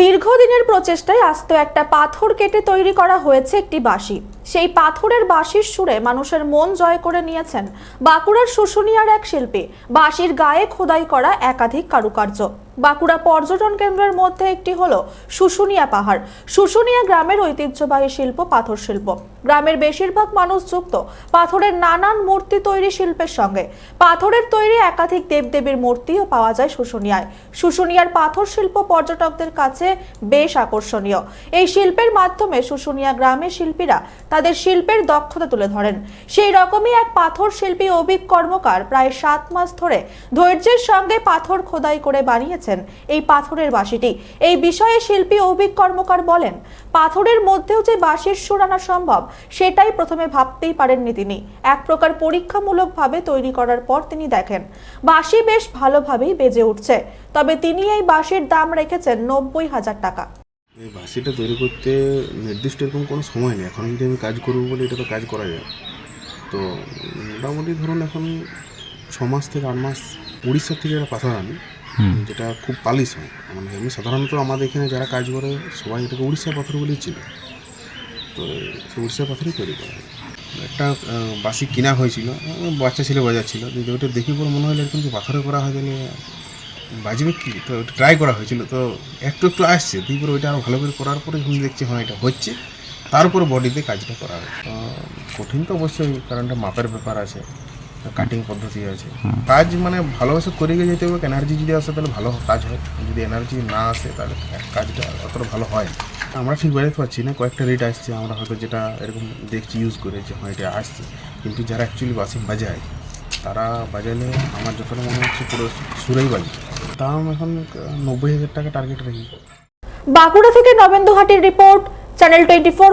দীর্ঘদিনের প্রচেষ্টায় আস্ত একটা পাথর কেটে তৈরি করা হয়েছে একটি বাঁশি। সেই পাথরের বাঁশির সুরে মানুষের মন জয় করে নিয়েছেন বাঁকুড়ার শুশুনিয়ার এক শিল্পী। বাঁশির গায়ে খোদাই করা একাধিক কারুকার্য। বাঁকুড়া পর্যটন কেন্দ্রের মধ্যে একটি হলো শুশুনিয়া পাহাড়। শুশুনিয়া গ্রামের ঐতিহ্যবাহী শিল্প পাথর শিল্প। গ্রামের বেশিরভাগ মানুষ যুক্ত পাথরের নানান মূর্তি তৈরি শিল্পের সঙ্গে। পাথরের তৈরি একাধিক দেবদেবীর মূর্তিও পাওয়া যায় শুশুনিয়ায়। শুশুনিয়ার পাথর শিল্প পর্যটকদের কাছে বেশ আকর্ষণীয়। এই শিল্পের মাধ্যমে শুশুনিয়া গ্রামের শিল্পীরা তাদের শিল্পের দক্ষতা তুলে ধরেন। সেই রকমই এক পাথর শিল্পী অভিক কর্মকার প্রায় সাত মাস ধরে ধৈর্যের সঙ্গে পাথর খোদাই করে বানিয়েছেন এই পাথরের বাঁশিটি। এই বিষয়ে শিল্পী অভিক কর্মকার বলেন, পাথরের মধ্যেও যে বাঁশির সুর আনা সম্ভব, সেটাই প্রথমে ভাবতেই পারেননি তিনি। এক প্রকার পরীক্ষামূলকভাবে তৈরি করার পর তিনি দেখেন, বাঁশি বেশ ভালোভাবেই বেজে উঠছে। তবে তিনি এই বাঁশির দাম রেখেছেন নব্বই হাজার টাকা। এই বাসিটা তৈরি করতে নির্দিষ্ট এরকম কোনো সময় নেই। এখন যদি আমি কাজ করব বলে এটা তো কাজ করা যায়। তো মোটামুটি ধরুন এখন ছ মাস থেকে আট মাস উড়িষ্যার থেকে একটা পাথর আনি যেটা খুব পালিশ হয়। মানে এমনি সাধারণত আমাদের এখানে যারা কাজ করে সবাই এটাকে উড়িষ্যা পাথর বলেই চিনে। তো সেই উড়িষ্যার পাথরই তৈরি করা হয়। একটা বাসি কিনা হয়েছিল বাচ্চা ছেলে বাজাচ্ছিল যদি ওটা দেখে পর মনে হলো এরকম কি পাথরে করা হয় তাহলে বাজবে কি তো ট্রাই করা হয়েছিল তো একটু একটু আসছে তারপরে ওইটা আরও ভালো করে করার পরে যখন দেখছি হ্যাঁ এটা হচ্ছে তারপরে বডিতে কাজটা করা হয়। কঠিন তো অবশ্যই কারণ এটা মাপের ব্যাপার আছে কাটিং পদ্ধতি আছে। কাজ মানে ভালোবাসে করে গিয়ে যেতে হবে এনার্জি যদি আসে তাহলে ভালো কাজ হয় যদি এনার্জি না আসে তাহলে কাজটা অতটা ভালো হয় আমরা ঠিক বাজাতে পারছি না কয়েকটা রেট আসছে আমরা হয়তো যেটা এরকম দেখছি ইউজ করে যে হ্যাঁ এটা আসছে। কিন্তু যারা অ্যাকচুয়ালি বাসি বাজায় তারা বাজালে আমার যতটা মনে হচ্ছে পুরো সুরেই বাজে দাম এখন নব্বই হাজার টাকা টার্গেট রাখি বাঁকুড়া থেকে Nabendu report channel twenty four